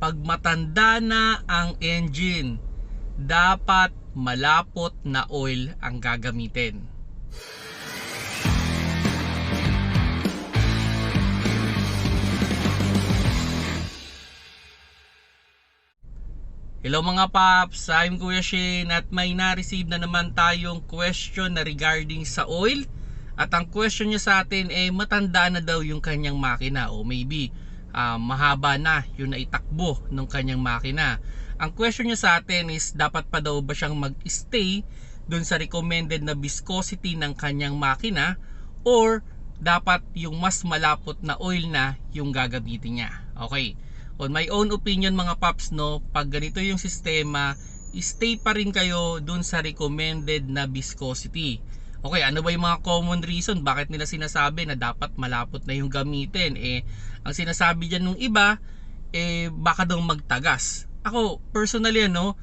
pag matanda na ang engine, dapat malapot na oil ang gagamitin. Hello mga paps, I'm Kuya Shane at may na-receive na naman tayong question na regarding sa oil at ang question niya sa atin ay matanda na daw yung kanyang makina o maybe ah, mahaba na yung naitakbo ng kanyang makina. Ang question niya sa atin is dapat pa daw ba siyang mag-stay dun sa recommended na viscosity ng kanyang makina or dapat yung mas malapot na oil na yung gagamitin niya. Okay. On my own opinion mga paps no, pag ganito yung sistema, stay pa rin kayo dun sa recommended na viscosity. Okay, ano ba yung mga common reason bakit nila sinasabi na dapat malapot na yung gamitin? Eh, ang sinasabi dyan ng iba, eh, baka daw magtagas. Ako, personally ano,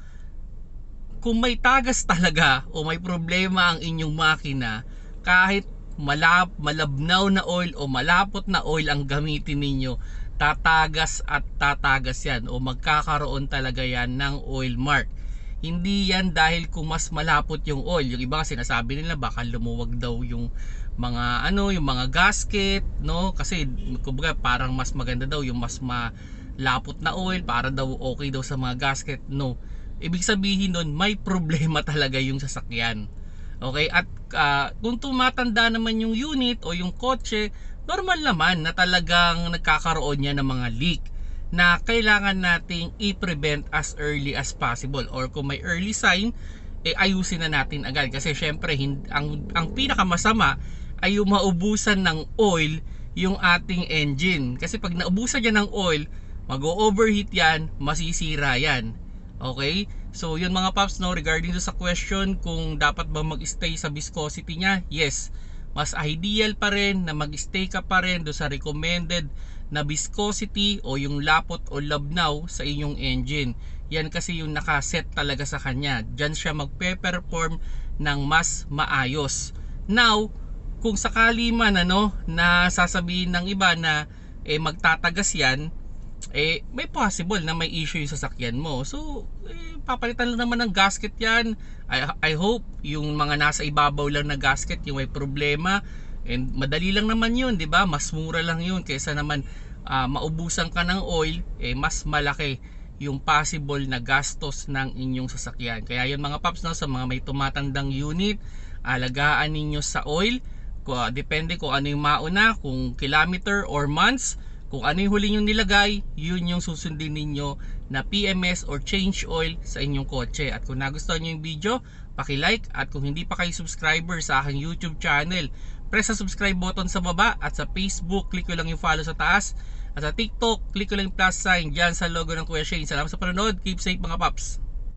kung may tagas talaga o may problema ang inyong makina, kahit malap, malabnaw na oil o malapot na oil ang gamitin ninyo, tatagas at tatagas yan o magkakaroon talaga yan ng oil mark. Hindi yan dahil kung mas malapot yung oil. Yung iba sinasabi nila baka lumuwag daw yung mga ano, yung mga gasket, no? Kasi kumbaga parang mas maganda daw yung mas malapot na oil para daw okay daw sa mga gasket. No. Ibig sabihin nun, may problema talaga yung sasakyan. Okay? At ah, kung tumatanda naman yung unit o yung kotse, normal naman na talagang nagkakaroon niya ng mga leak na kailangan nating i-prevent as early as possible. Or kung may early sign eh ayusin na natin agad. Kasi syempre hin- ang ang pinakamasama ay yung maubusan ng oil yung ating engine. Kasi pag naubusan niya ng oil mag-overheat yan masisira yan. Okay? So yun mga paps no regarding sa question kung dapat ba mag-stay sa viscosity niya yes. Mas ideal pa rin na mag-stay ka pa rin do sa recommended na viscosity o yung lapot o labnaw sa inyong engine. Yan kasi yung nakaset talaga sa kanya. Diyan siya magpe-perform ng mas maayos. Now, kung sakali man ano na sasabihin ng iba na eh magtatagas yan, eh may possible na may issue yung sasakyan mo. So, eh, papalitan lang naman ng gasket yan. I, I hope yung mga nasa ibabaw lang na gasket yung may problema. And madali lang naman yun, di ba? Mas mura lang yun kaysa naman ah, maubusan ka ng oil, eh mas malaki yung possible na gastos ng inyong sasakyan. Kaya yun mga paps no, sa mga may tumatandang unit, alagaan ninyo sa oil. Kung, ah, depende kung ano yung mauna, kung kilometer or months, kung ano yung huli yung nilagay, yun yung susundin ninyo na PMS or change oil sa inyong kotse. At kung nagustuhan nyo yung video, paki-like at kung hindi pa kayo subscriber sa aking YouTube channel, press sa subscribe button sa baba at sa Facebook, click ko lang yung follow sa taas. At sa TikTok, click ko lang yung plus sign dyan sa logo ng Kuya Shane. Salamat sa panonood. Keep safe mga paps.